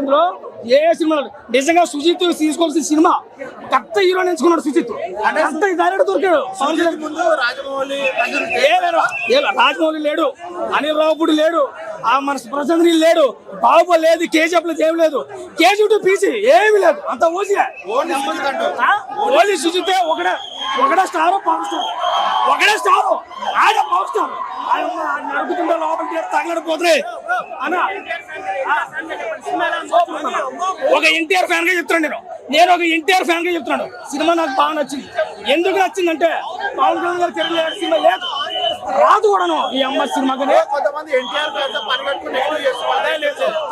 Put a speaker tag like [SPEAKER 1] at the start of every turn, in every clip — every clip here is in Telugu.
[SPEAKER 1] ఇందులో ఏ సినిమాలు నిజంగా సుజిత్ తీసుకోవాల్సిన సినిమా కొత్త హీరో ఎంచుకున్నాడు సుజిత్. అంత డైరెక్ట్ దొరికాడు.
[SPEAKER 2] రాజమౌళి
[SPEAKER 1] లేడు. అనిల్ రావుపూడి లేడు. ఆ మన నీల్ లేడు. బాబు లేదు కేజీఎఫ్ లేదు ఏం లేదు. కేజీ టు పీసీ ఏమీ లేదు. అంత
[SPEAKER 2] అంటూ
[SPEAKER 1] ఓన్లీ సుజితే ఒకడే ఒకడే స్టార్ పవర్ స్టార్. ఒకడే స్టార్. ఆడ పవర్ స్టార్. నడుపుతుంటే లోపలికి తగలడిపోతున్నాయి అన్న. ఆ, ఒక ఎన్టీఆర్ ఫ్యాన్గా చెప్తున్నాను నేను. నేను ఒక ఎన్టీఆర్ ఫ్యాన్గా చెప్తున్నాను. సినిమా నాకు బాగా నచ్చింది. ఎందుకు నచ్చిందంటే పవన్ కళ్యాణ్ గారు తిరగలేదు సినిమా లేదు. రాదు కూడాను ఈ అమ్మ సినిమా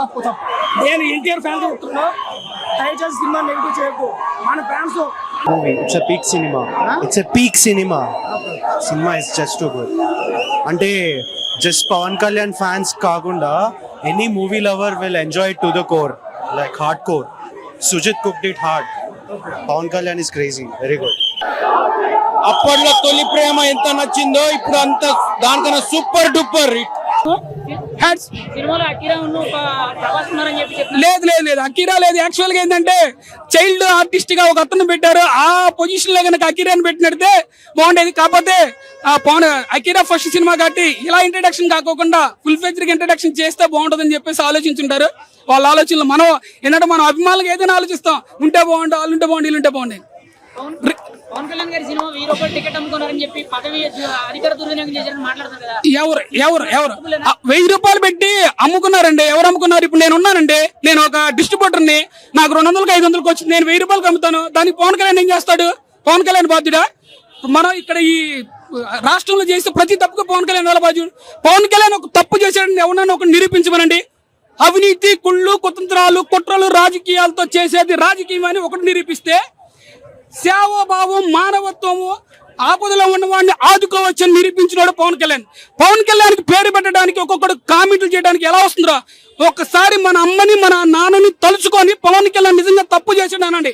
[SPEAKER 1] తప్పు తప్పు. నేను ఎన్టీఆర్ ఫ్యాన్గా చెప్తున్నా దయచేసి సినిమా నెగిటివ్ చేయకు. మన fans
[SPEAKER 3] cinema. It's a peak cinema. Cinema is just good అంటే జస్ట్ పవన్ కళ్యాణ్ ఫ్యాన్స్ కాకుండా any movie lover will enjoy to the core like hard core Sujith cooked it hard Pawan Kalyan is crazy very good
[SPEAKER 4] అప్పట్లో తొలి ప్రేమ ఎంత నచ్చిందో ఇప్పుడు అంత దానికన్నా సూపర్ డూపర్ హిట్
[SPEAKER 5] లేదు లేదు లేదు. అకీరా లేదు. యాక్చువల్గా ఏంటంటే చైల్డ్ ఆర్టిస్ట్గా ఒక అతను పెట్టారు. ఆ పొజిషన్లో కనుక అకీరాని పెట్టినట్టే బాగుండేది. కాకపోతే ఆ పవన్ అకీరా ఫస్ట్ సినిమా కాబట్టి ఇలా ఇంట్రడక్షన్ కాకోకుండా ఫుల్ ఫెజ్డ్ ఇంట్రడక్షన్ చేస్తే బాగుంటుందని చెప్పేసి ఆలోచించుంటారు. వాళ్ళ ఆలోచనలు మనం ఏంటంటే మనం అభిమానులకు ఏదైనా ఆలోచిస్తాం. ఉంటే బాగుండు వాళ్ళు ఉంటే బాగుండు వీళ్ళు ఉంటే బాగుండు
[SPEAKER 6] పవన్ కళ్యాణ్ గారి సినిమా వెయ్యి రూపాయలు టికెట్ అమ్ముకున్నారని చెప్పి పదవి అధికార దుర్వినియోగం చేశారని మాట్లాడుతున్నారు కదా.
[SPEAKER 5] ఎవరు? ఎవరు? వెయ్యి రూపాయలు పెట్టి అమ్ముకున్నారండి. ఎవరు అమ్ముకున్నారు? ఇప్పుడు నేను ఉన్నానండి. నేను ఒక డిస్ట్రిబ్యూటర్ని నాకు రెండు వందలకి ఐదు వందలకి వచ్చింది. నేను వెయ్యి రూపాయలకి అమ్ముతాను. దానికి పవన్ కళ్యాణ్ ఏం చేస్తాడు? పవన్ కళ్యాణ్ బాధ్యుడా? మనం ఇక్కడ ఈ రాష్ట్రంలో చేసే ప్రతి తప్పుకు పవన్ కళ్యాణ్ వాళ్ళ బాధ్యుడు? పవన్ కళ్యాణ్ ఒక తప్పు చేశాడని ఎవరన్నా ఒక నిరూపించమనండి. అవినీతి కుళ్ళు కుతంత్రాలు కుట్రలు రాజకీయాలతో చేసేది రాజకీయం అని ఒకటి నిరూపిస్తే సేవాభావం మానవత్వము ఆపదలో ఉన్నవాడిని ఆదుకోవచ్చని నిరూపించినాడు పవన్ కళ్యాణ్. పవన్ కళ్యాణ్కి పేరు పెట్టడానికి ఒక్కొక్కడు కామెంట్లు చేయడానికి ఎలా వస్తుందో ఒక్కసారి మన అమ్మని మన నాన్నని తలుచుకొని పవన్ కళ్యాణ్ నిజంగా తప్పు చేసాడనండి.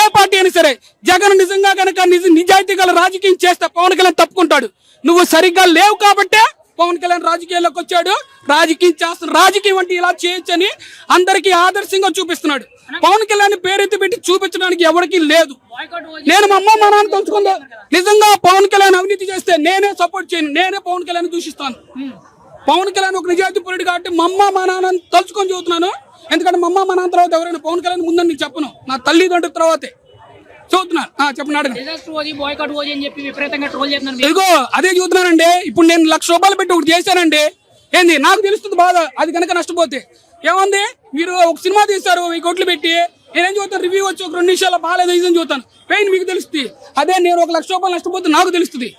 [SPEAKER 5] ఏ పార్టీ అయినా సరే జగన్ నిజంగా కనుక నిజ నిజాయితీ గల రాజకీయం చేస్తే పవన్ కళ్యాణ్ తప్పుకుంటాడు. నువ్వు సరిగ్గా లేవు కాబట్టే పవన్ కళ్యాణ్ రాజకీయాల్లోకి వచ్చాడు. రాజకీయం చేస్తున్న రాజకీయం అంటే ఇలా చేయొచ్చని అందరికీ ఆదర్శంగా చూపిస్తున్నాడు. పవన్ కళ్యాణ్ పేరెత్తి పెట్టి చూపించడానికి ఎవరికీ లేదు. నేను మా అమ్మ మా నాన్న తలుచుకుందా నిజంగా పవన్ కళ్యాణ్ అవినీతి చేస్తే నేనే సపోర్ట్ చేయను నేనే పవన్ కళ్యాణ్ దూషిస్తాను. పవన్ కళ్యాణ్ ఒక నిజాయితీ పరుడు కాబట్టి మా అమ్మ మా నాన్న తలుచుకొని చదువుతున్నాను ఎందుకంటే మా అమ్మ మా నాన్న తర్వాత ఎవరైనా పవన్ కళ్యాణ్ ముందని నీకు చెప్పను. నా తల్లిదండ్రుల తర్వాతే. చదువుతున్నాను ఆ, చెప్పండి. ఇదిగో అదే చూస్తున్నానండి. ఇప్పుడు నేను లక్ష రూపాయలు పెట్టి ఒకటి చేశానండి. ఏంది? నాకు తెలుస్తుంది బాధ. అది కనుక నష్టపోతే. ఏముంది? మీరు ఒక సినిమా తీస్తారు వెయ్యి కోట్లు పెట్టి. నేనేం చూస్తాను? రివ్యూ వచ్చి ఒక రెండు నిమిషాలు బాగాలేదు ఇది చూస్తాను. పెయిన్ మీకు తెలుస్తుంది. అదే నేను ఒక లక్ష రూపాయలు నష్టపోతే నాకు తెలుస్తుంది.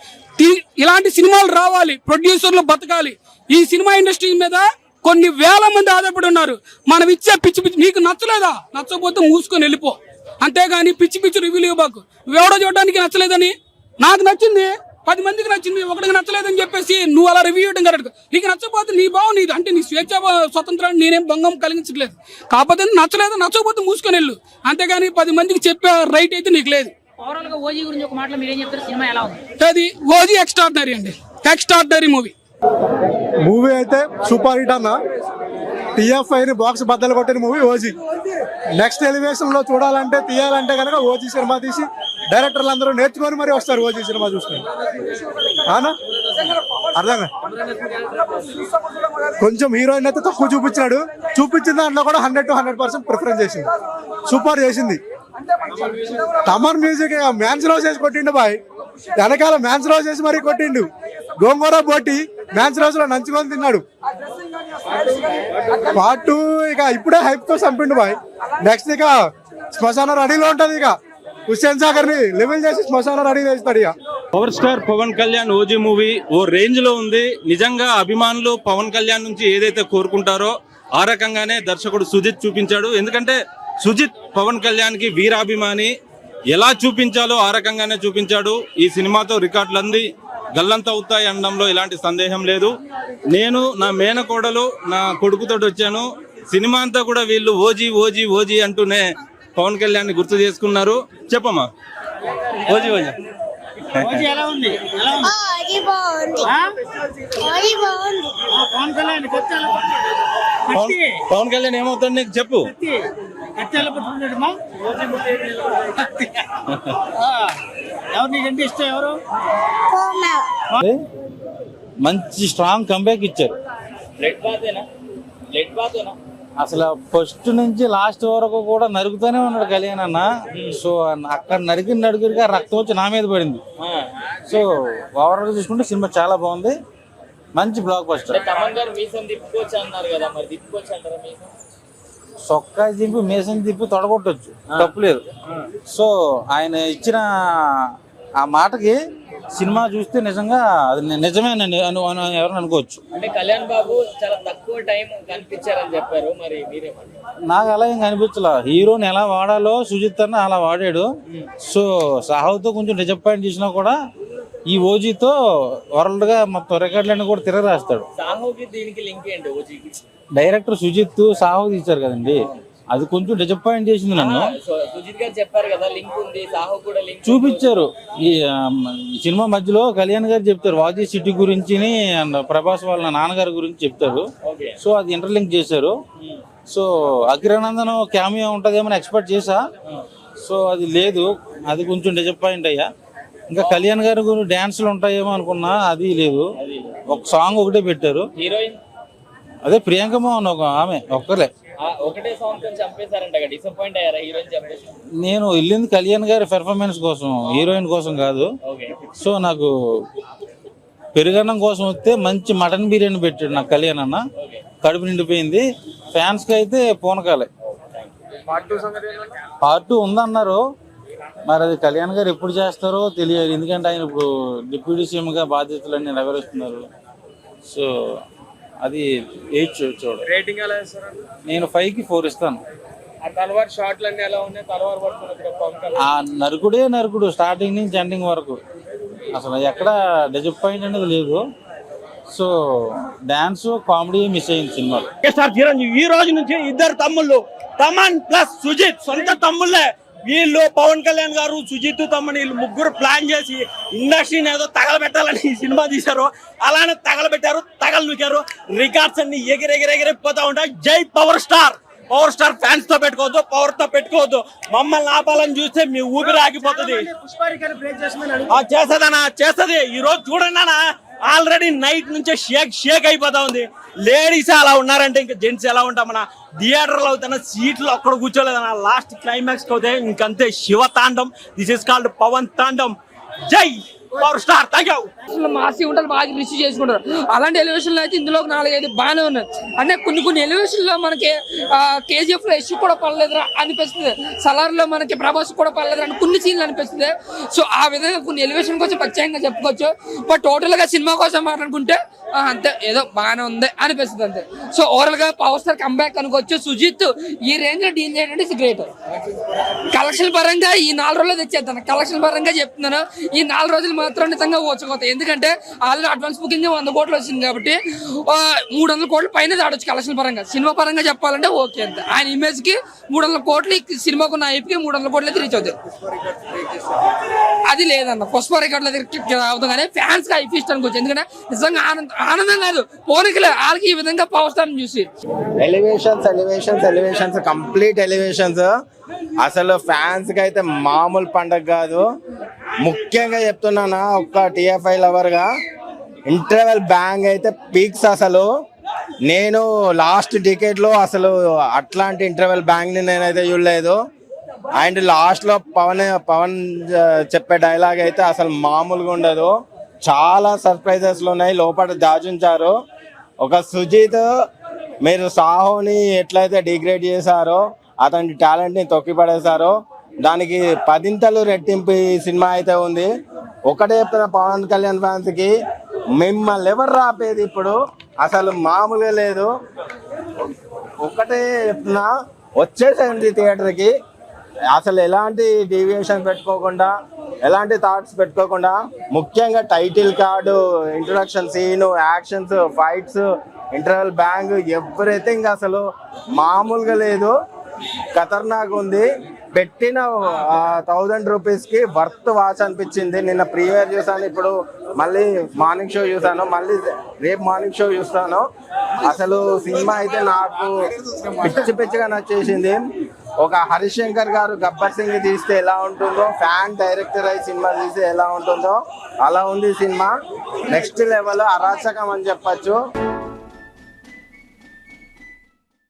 [SPEAKER 5] ఇలాంటి సినిమాలు రావాలి ప్రొడ్యూసర్లు బతకాలి. ఈ సినిమా ఇండస్ట్రీ మీద కొన్ని వేల మంది ఆధారపడి ఉన్నారు. మనం ఇచ్చే పిచ్చి పిచ్చి నీకు నచ్చలేదా? నచ్చకపోతే మూసుకొని వెళ్ళిపో. అంతేగాని పిచ్చి పిచ్చి రివ్యూలు ఇవ్వబాకు ఎవడో చూడడానికి నచ్చలేదని? నాకు నచ్చింది. పది మందికి నచ్చింది ఒకటికి నచ్చలేదని చెప్పేసి నువ్వు అలా రివ్యూ ఇవ్వడం కరెక్ట్ నీకు నచ్చకపోతే నీ బావు నీది. అంటే నీ స్వేచ్ఛ స్వతంత్రాన్ని నేనేం భంగం కలిగించట్లేదు. కాకపోతే నచ్చలేదు నచ్చకపోతే మూసుకొని వెళ్ళు. అంతేగాని పది మందికి చెప్పే రైట్ అయితే నీకు లేదు.
[SPEAKER 6] ఓవరాల్గా ఓజీ గురించి ఒక మాటలో మీరేం చెప్తారు? సినిమా ఎలా ఉంది?
[SPEAKER 5] అది ఓజీ ఎక్స్ట్రాడినరీ అండి. ఎక్స్ట్రాడినరీ మూవీ
[SPEAKER 7] మూవీ అయితే సూపర్ హిట్ అన్న. టిఎఫ్ఐ ని బాక్స్ బద్దలు కొట్టిన మూవీ ఓజీ. నెక్స్ట్ ఎలివేషన్లో చూడాలంటే తీయాలంటే కనుక ఓజీ సినిమా తీసి డైరెక్టర్లు అందరూ నేర్చుకొని మరి వస్తారు ఓజీ సినిమా చూసుకొని. అవునా? అర్థం కొంచెం హీరోయిన్ అయితే తక్కువ చూపించినాడు. చూపించిన దాంట్లో కూడా hundred to hundred percent preference చేసింది. సూపర్ చేసింది. తమన్ మ్యూజిక్ మ్యాన్స్ రోజు చేసి కొట్టిండు బాయ్. వెనకాల మ్యాన్స్ రోజు చేసి మరీ కొట్టిండు. గోంగూర బోటి మ్యాన్స్ రోజులో నంచుకొని తిన్నాడు. పార్ట్ టూ ఇక ఇప్పుడే హైప్తో చంపిండు బాయ్. నెక్స్ట్ ఇక శ్మశాన రెడీలో ఉంటది ఇక. హుస్సేన్ సాగర్ని లెవెల్ చేసి శ్మశాన రెడీ చేస్తాడు ఇక.
[SPEAKER 4] Power star Pawan Kalyan OG movie ఓ రేంజ్లో ఉంది. నిజంగా అభిమానులు పవన్ కళ్యాణ్ నుంచి ఏదైతే కోరుకుంటారో ఆ రకంగానే దర్శకుడు సుజిత్ చూపించాడు. ఎందుకంటే సుజిత్ పవన్ కళ్యాణ్కి వీరాభిమాని. ఎలా చూపించాలో ఆ రకంగానే చూపించాడు. ఈ సినిమాతో రికార్డులంది గల్లంత అవుతాయి అనడంలో ఎలాంటి సందేహం లేదు. నేను నా మేనకోడలు నా కొడుకుతో వచ్చాను. సినిమా అంతా కూడా వీళ్ళు ఓజీ ఓజీ ఓజీ అంటూనే పవన్ కళ్యాణ్ గుర్తు చేసుకున్నారు. చెప్పమ్మా. OG OG.
[SPEAKER 8] పవన్ కళ్యాణ్
[SPEAKER 4] ఏమవుతాడు నీకు చెప్పు.
[SPEAKER 8] ఎవరు నీకంటే ఇష్టం ఎవరు?
[SPEAKER 9] మంచి స్ట్రాంగ్ కంబ్యాక్ ఇచ్చారు. అసలు ఫస్ట్ నుంచి లాస్ట్ వరకు కూడా నరుకుతూనే ఉన్నాడు కళ్యాణ్ అన్న. సో అక్కడ నరికిన నడుగురిగా రక్తం వచ్చి నా మీద పడింది. సో ఓవరాల్ చూసుకుంటే సినిమా చాలా బాగుంది. మంచి బ్లాక్ బస్టర్ సొక్కా దింపి మేసం తిప్పి తొడగొట్టచ్చు. తప్పులేదు. సో ఆయన ఇచ్చిన ఆ మాటకి సినిమా చూస్తే నిజంగా అది ని- నిజమేనని అను ఎవరైనా అనుకోవచ్చు.
[SPEAKER 10] అంటే కళ్యాణ్ బాబు చాలా తక్కువ టైం కనిపించారని చెప్పారు మరి మీరేమంటారు?
[SPEAKER 9] నాకు అలా ఏం కనిపించలే. హీరోని ఎలా వాడాలో సుజిత్ అన్న అలా వాడాడు. సో సాహుతో కొంచెం డిసప్పాయింట్ చేసినా కూడా ఈ ఓజీతో వరల్డ్గా మొత్తం రికార్డులన్నీ కూడా తిరగరాస్తాడు.
[SPEAKER 10] సాహోకి దీనికి లింక్ ఏంటి ఓజీకి?
[SPEAKER 9] డైరెక్టర్ సుజిత్ సాహు తీశారు కదండి. అది కొంచెం డిసప్పాయింట్ చేసింది నన్ను.
[SPEAKER 10] సో సుజిత్ గారు చెప్పారు కదా లింక్ ఉంది సాహో కూడా లింక్
[SPEAKER 9] చూపించారు. ఈ సినిమా మధ్యలో కళ్యాణ్ గారు చెప్తారు వాజీ సిటీ గురించి అండ్ ప్రభాస్ వాళ్ళ నాన్నగారి గురించి చెప్తారు. సో అది ఇంటర్లింక్ చేశారు. సో అగ్రనందన్ క్యామియో ఉంటుందేమో ఎక్స్పెక్ట్ చేసా సో అది లేదు అది కొంచెం డిసప్పాయింట్ అయ్యా. ఇంకా కళ్యాణ్ గారి గురించి డ్యాన్సులు ఉంటాయేమో అనుకున్నా అది లేదు. ఒక సాంగ్ ఒకటే పెట్టారు.
[SPEAKER 10] హీరోయిన్
[SPEAKER 9] అదే ప్రియాంక మోహన్ ఒక ఆమె ఒక్కలే
[SPEAKER 10] ఒకటే సాంగ్తో చంపేశారంట డిసప్పాయింట్ అయ్యారా? హీరోయిన్ చంపేసి
[SPEAKER 9] నేను వెళ్ళింది కళ్యాణ్ గారి పెర్ఫార్మెన్స్ కోసం హీరోయిన్ కోసం కాదు.
[SPEAKER 10] ఓకే.
[SPEAKER 9] సో నాకు పెరుగన్నం కోసం వస్తే మంచి మటన్ బిర్యానీ పెట్టాడు నాకు కళ్యాణ్ అన్న. కడుపు నిండిపోయింది. ఫ్యాన్స్కి అయితే పూనకాలే. పార్ట్ టూ ఉందన్నారు. మరి అది కళ్యాణ్ గారు ఎప్పుడు చేస్తారో తెలియదు. ఎందుకంటే ఆయన ఇప్పుడు డిప్యూటీ సీఎం గా బాధ్యతలన్నీ నెరవేరుస్తున్నారు. సో అది ఏజ్ చూడ.
[SPEAKER 11] రేటింగ్ ఎలా ఇస్తారు
[SPEAKER 9] నేను ఫైవ్కి ఫోర్ ఇస్తాను.
[SPEAKER 11] ఆ తలవారు షాట్లు అన్ని ఎలా ఉన్నాయి? తలవారు పడుతున్నారు
[SPEAKER 9] ఆ నరుకుడే నరుకుడు స్టార్టింగ్ నుంచి ఎండింగ్ వరకు. అసలు ఎక్కడ డిసప్పాయింట్ అనేది లేదు. సో డాన్స్ కామెడీ మిస్ అయింది సినిమాలో.
[SPEAKER 11] సార్ చిరంజీవి ఈ రోజు నుంచి ఇద్దరు తమ్ముళ్ళు తమన్ ప్లస్ సుజిత్ సొంత తమ్ముళ్ళే. వీళ్ళు పవన్ కళ్యాణ్ గారు సుజిత్ తమ్ముని వీళ్ళు ముగ్గురు ప్లాన్ చేసి ఇండస్ట్రీని ఏదో తగలబెట్టాలని ఈ సినిమా తీశారు. అలానే తగలబెట్టారు తగలనుకారు. రికార్డ్స్ అన్ని ఎగిరెగిరెగిరిపోతా ఉంటాయి. జై పవర్ స్టార్! పవర్ స్టార్ ఫ్యాన్స్తో పెట్టుకోవద్దు పవర్తో పెట్టుకోవద్దు. మమ్మల్ని ఆపాలని చూస్తే మీ ఊపిరి ఆగిపోతుంది. చేస్తదనా చేస్తది ఈ రోజు చూడండి ఆల్రెడీ నైట్ నుంచే షేక్ షేక్ అయిపోతా ఉంది. లేడీస్ అలా ఉన్నారంటే ఇంకా జెంట్స్ ఎలా ఉంటామన్నా థియేటర్లో అవుతున్న సీట్లు అక్కడ కూర్చోలేదన్న. లాస్ట్ క్లైమాక్స్ అవుతే ఇంకంతే శివ తాండం. దిస్ ఇస్ కాల్డ్ పవన్ తాండం. జై! పవర్ స్టార్ థ్యాంక్ యూ
[SPEAKER 12] మాసి ఉంటారు బాగా రిసీవ్ చేసుకుంటారు. అలాంటి ఎలివేషన్లు అయితే ఇందులో నాలుగైదు బాగానే ఉన్నాయి. అంటే కొన్ని కొన్ని ఎలివేషన్లో మనకి కేజీఎఫ్లో యశ్ కూడా పడలేదురా అనిపిస్తుంది. సలార్లో మనకి ప్రభాస్ కూడా పడలేదురా అని కొన్ని సీన్లు అనిపిస్తుంది. సో ఆ విధంగా కొన్ని ఎలివేషన్ కోసం ప్రత్యేకంగా చెప్పుకోవచ్చు. బట్ టోటల్గా సినిమా కోసం మాట్లాడుకుంటే అంతే ఏదో బాగానే ఉంది అనిపిస్తుంది అంతే. సో ఓవరాల్గా పవర్ స్టార్ కంబ్యాక్ అనుకోవచ్చు. సుజిత్ ఈ రేంజ్లో డీల్ చేయడం గ్రేట్ కలెక్షన్ పరంగా ఈ నాలుగు రోజులు తెచ్చేస్తాను కలెక్షన్ పరంగా చెప్తున్నాను. ఈ నాలుగు రోజులు మాత్రం నిజంగా ఓచుకోతాయి ఎందుకంటే ఆల్రెడీ అడ్వాన్స్ బుకింగ్ వంద కోట్లు వచ్చింది కాబట్టి మూడు వందల కోట్ల పైన ఆడొచ్చు కలెక్షన్ పరంగా. సినిమా పరంగా చెప్పాలంటే ఓకే అంతే. ఆయన ఇమేజ్కి మూడు వందల కోట్లు సినిమాకు ఉన్న ఐపీకి మూడు వందల కోట్లు అయితే రీచ్ అవుతాయి అది లేదన్న. పుష్ప రికార్డుల దగ్గర అవుతుంది కానీ ఫ్యాన్స్కి ఐపీ ఇష్టానికి వచ్చి ఎందుకంటే నిజంగా ఆనందం ఆనందం కాదు. పోనీకిలే వాళ్ళకి ఈ విధంగా పవర్ స్టార్ చూసి.
[SPEAKER 2] Elevations elevations elevations complete elevations అసలు ఫ్యాన్స్కి అయితే మామూలు పండగ కాదు. ముఖ్యంగా చెప్తున్నానా ఒక్క టిఎఫ్ఐ లవర్గా. ఇంటర్వెల్ బ్యాంగ్ అయితే పీక్స్ అసలు. నేను లాస్ట్ టికెట్లో అసలు అట్లాంటి ఇంటర్వెల్ బ్యాంగ్ని నేనైతే చూడలేదు. అండ్ లాస్ట్లో పవన్ పవన్ చెప్పే డైలాగ్ అయితే అసలు మామూలుగా ఉండదు. చాలా సర్ప్రైజెస్లు ఉన్నాయి. లోపల దాచుంచారు ఒక సుజిత్ మీరు సాహోని ఎట్లయితే డిగ్రేడ్ చేశారో అతని టాలెంట్ని తొక్కిపడేశారో దానికి పదింతలు రెట్టింపు సినిమా అయితే ఉంది. ఒకటే చెప్తున్న పవన్ కళ్యాణ్ ఫ్యాన్స్కి మిమ్మల్ని ఎవరు రాపేది ఇప్పుడు? అసలు మామూలుగా లేదు. ఒకటే చెప్తున్నా వచ్చేసేయండి థియేటర్కి అసలు ఎలాంటి డీవియేషన్ పెట్టుకోకుండా ఎలాంటి థాట్స్ పెట్టుకోకుండా ముఖ్యంగా title card introduction scene actions fights interval bang everything అసలు మామూలుగా లేదు. ఖతర్నాక్ ఉంది. పెట్టిన థౌజండ్ రూపీస్కి వర్త్ వాచ్ అనిపించింది. నిన్న ప్రీవేర్ చూసాను ఇప్పుడు మళ్ళీ మార్నింగ్ షో చూసాను మళ్ళీ రేపు మార్నింగ్ షో చూస్తాను. అసలు సినిమా అయితే నాకు పిచ్చి పిచ్చిగా నచ్చేసింది. ఒక హరిశంకర్ గారు గబ్బర్ సింగ్ తీస్తే ఎలా ఉంటుందో ఫ్యాన్ డైరెక్టర్ అయి సినిమా తీస్తే ఎలా ఉంటుందో అలా ఉంది సినిమా. నెక్స్ట్ లెవెల్ అరాచకం అని చెప్పచ్చు.